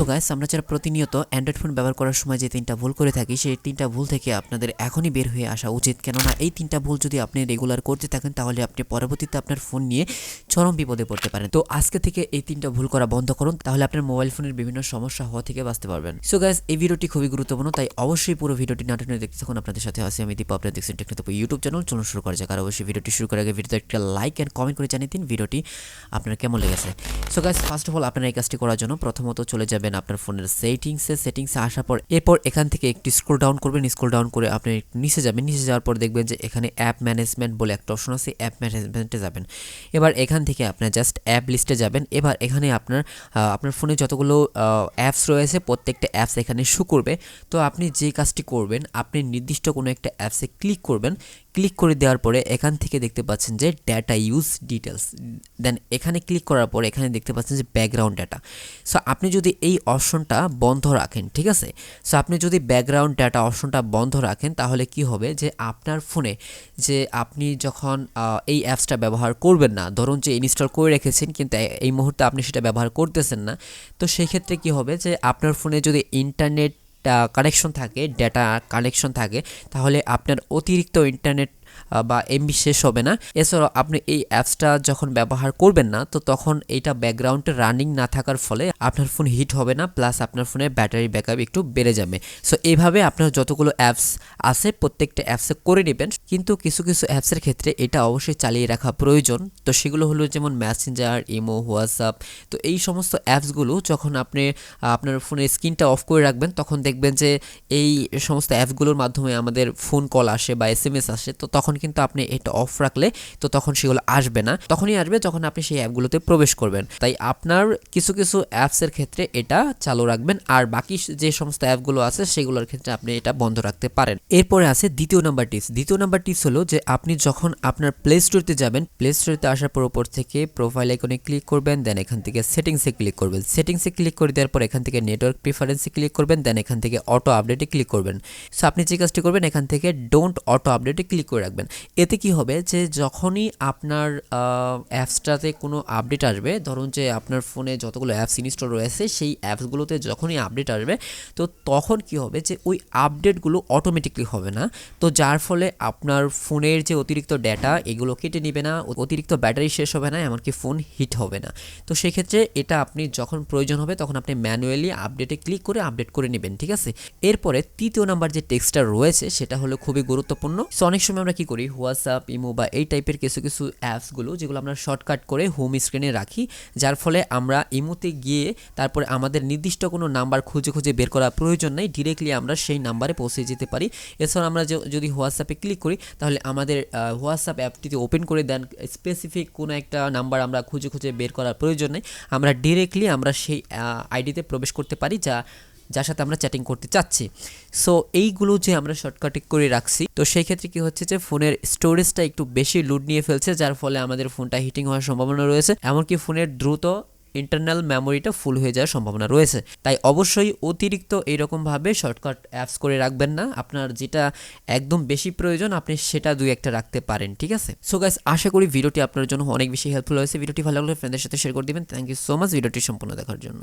So guys আমরা যারা প্রতিনিয়ত অ্যান্ড্রয়েড ফোন ব্যবহার করার সময় যে তিনটা ভুল করে থাকি, সেই তিনটা ভুল থেকে আপনাদের এখনই বের হয়ে আসা উচিত। কেননা এই তিনটা ভুল যদি আপনি রেগুলার করতে থাকেন, তাহলে আপনি পরবর্তীতে আপনার ফোন নিয়ে চরম বিপদে পড়তে পারেন। তো আজকে থেকে এই তিনটা ভুল করা বন্ধ করুন, তাহলে আপনার মোবাইল ফোনের বিভিন্ন সমস্যা হওয়া থেকে বাঁচতে পারবেন। সো গাইস এই ভিডিওটি খুবই গুরুত্বপূর্ণ, তাই অবশ্যই পুরো ভিডিওটি নাটনে দেখতে থাকুন। আপনাদের সাথে আছি আমি দীপ, আপনারা দেখছেন টেকনিক ইউটিউব চ্যানেল চলুন শুরু করা যাক, আর অবশ্যই ভিডিওটি শুরু করার আগে ভিডিওতে একটা লাইক অ্যান্ড কমেন্ট করে জানিয়ে দিন ভিডিওটি আপনার কেমন লেগেছে। So guys first of all আপনারা এই কাজটি করার জন্য প্রথমত চলে যাবেন আপনার ফোনের সেটিংসে সেটিংসে আসার পর এরপর এখান থেকে একটি স্ক্রল ডাউন করবেন। স্ক্রল ডাউন করে আপনি নিচে যাবেন। নিচে যাওয়ার পর দেখবেন যে এখানে অ্যাপ ম্যানেজমেন্ট বলে একটা অপশন আছে। অ্যাপ ম্যানেজমেন্টে যাবেন। এবার এখান থেকে আপনার জাস্ট অ্যাপ লিস্টে যাবেন। এবার এখানে আপনার আপনার ফোনে যতগুলো অ্যাপস রয়েছে, প্রত্যেকটা অ্যাপস এখানে শু করবে। তো আপনি যে কাজটি করবেন, আপনি নির্দিষ্ট কোনো একটা অ্যাপসে ক্লিক করবেন। ক্লিক করে দেওয়ার পরে এখান থেকে দেখতে পাচ্ছেন যে ডাটা ইউজ ডিটেলস দেন এখানে ক্লিক করার পর এখানে দেখতে পাচ্ছেন যে ব্যাকগ্রাউন্ড ডাটা সো আপনি যদি এই অপশনটা বন্ধ রাখেন, ঠিক আছে? সো আপনি যদি ব্যাকগ্রাউন্ড ডাটা অপশনটা বন্ধ রাখেন, তাহলে কি হবে যে আপনার ফোনে যে আপনি যখন এই অ্যাপসটা ব্যবহার করবেন না, ধরুন যে ইনস্টল করে রেখেছেন, কিন্তু এই মুহূর্তে আপনি সেটা ব্যবহার করতেছেন না, তো সেই ক্ষেত্রে কি হবে যে আপনার ফোনে যদি ইন্টারনেট কানেকশন থাকে ডেটা কানেকশন থাকে তাহলে আপনার অতিরিক্ত ইন্টারনেট বা এমবি শেষ হবে না। এছাড়াও আপনি এই অ্যাপসটা যখন ব্যবহার করবেন না, তো তখন এইটা ব্যাকগ্রাউন্ডে রানিং না থাকার ফলে আপনার ফোন হিট হবে না প্লাস আপনার ফোনের ব্যাটারি ব্যাকআপ একটু বেড়ে যাবে। সো এইভাবে আপনার যতগুলো অ্যাপস আছে, প্রত্যেকটা অ্যাপসে করে নেবেন। কিন্তু কিছু কিছু অ্যাপসের ক্ষেত্রে এটা অবশ্যই চালিয়ে রাখা প্রয়োজন। তো সেগুলো হলো যেমন মেসেঞ্জার ইমো হোয়াটসঅ্যাপ তো এই সমস্ত অ্যাপসগুলো যখন আপনি, আপনার ফোনের স্ক্রিনটা অফ করে রাখবেন, তখন দেখবেন যে এই সমস্ত অ্যাপসগুলোর মাধ্যমে আমাদের ফোন কল আসে বা এস এম এস আসে, তো তখন কিন্তু আপনি এটা অফ রাখলে তো তখন সেগুলো আসবে না। তখনই আসবে যখন আপনি সেই অ্যাপগুলোতে প্রবেশ করবেন। তাই আপনার কিছু কিছু অ্যাপসের ক্ষেত্রে এটা চালু রাখবেন। আর বাকি যে সমস্ত অ্যাপগুলো আছে সেগুলোর ক্ষেত্রে আপনি এটা বন্ধ রাখতে পারেন। এরপরে আছে দ্বিতীয় নাম্বার টিপস দ্বিতীয় নাম্বার টিপস হলো যে আপনি যখন আপনার প্লে স্টোরতে যাবেন প্লে স্টোরতে আসার পর উপর থেকে প্রোফাইল আইকনে ক্লিক করবেন দেন এখান থেকে সেটিংসে ক্লিক করবেন। সেটিংসে ক্লিক করে দেওয়ার পর এখান থেকে নেটওয়ার্ক প্রিফারেন্সে ক্লিক করবেন দেন এখান থেকে অটো আপডেটে ক্লিক করবেন। সো আপনি যে কাজটি করবেন, এখান থেকে ডোন্ট অটো আপডেটে ক্লিক করে রাখবেন। এতে কি হবে যে যখনই আপনার অ্যাপসটাতে কোনো আপডেট আসবে, ধরুন যে আপনার ফোনে যতগুলো অ্যাপস ইনস্টল রয়েছে, সেই অ্যাপসগুলোতে যখনই আপডেট আসবে, তো তখন কি হবে যে ওই আপডেটগুলো অটোমেটিকলি হবে না। তো যার ফলে আপনার ফোনের যে অতিরিক্ত ডেটা এগুলো কেটে নেবে না, অতিরিক্ত ব্যাটারি শেষ হবে না, এমনকি ফোন হিট হবে না। তো সেক্ষেত্রে এটা আপনি যখন প্রয়োজন হবে, তখন আপনি ম্যানুয়ালি আপডেটে ক্লিক করে আপডেট করে নেবেন, ঠিক আছে? এরপরে তৃতীয় নাম্বার যে টেক্সটটা রয়েছে, সেটা হলো খুবই গুরুত্বপূর্ণ। সো অনেক সময় আমরা কি করি? হোয়াটসঅ্যাপ ইমো বা এই টাইপের কিছু কিছু অ্যাপসগুলো যেগুলো আমরা শর্টকাট করে হোম স্ক্রিনে রাখি, যার ফলে আমরা ইমোতে গিয়ে তারপরে আমাদের নির্দিষ্ট কোনো নাম্বার খুঁজে খুঁজে বের করার প্রয়োজন নেই ডিরেক্টলি আমরা সেই নাম্বারে পৌঁছে যেতে পারি। এছাড়া আমরা যদি হোয়াটসঅ্যাপে ক্লিক করি, তাহলে আমাদের হোয়াটসঅ্যাপ অ্যাপটিতে ওপেন করে দেন স্পেসিফিক কোনো একটা নাম্বার আমরা খুঁজে খুঁজে বের করার প্রয়োজন নেই। আমরা ডিরেক্টলি আমরা সেই আইডিতে প্রবেশ করতে পারি, যা যার সাথে আমরা চ্যাটিং করতে চাচ্ছি। সো এইগুলো যে আমরা শর্টকাটে করে রাখছি, তো সেই ক্ষেত্রে কি হচ্ছে যে ফোনের স্টোরেজটা একটু বেশি লুড নিয়ে ফেলছে, যার ফলে আমাদের ফোনটা হিটিং হওয়ার সম্ভাবনা রয়েছে। এমনকি ফোনের দ্রুত ইন্টারনাল মেমোরিটা ফুল হয়ে যাওয়ার সম্ভাবনা রয়েছে। তাই অবশ্যই অতিরিক্ত এইরকমভাবে শর্টকাট অ্যাপস করে রাখবেন না। আপনার যেটা একদম বেশি প্রয়োজন, আপনি সেটা দুই একটা রাখতে পারেন, ঠিক আছে? সো গাইস আশা করি ভিডিওটি আপনার জন্য অনেক বেশি হেল্পফুল হয়েছে। ভিডিওটি ভালো লাগলে ফ্রেন্ডের সাথে শেয়ার করে দিবেন। থ্যাংক ইউ সো মাচ ভিডিওটি সম্পূর্ণ দেখার জন্য।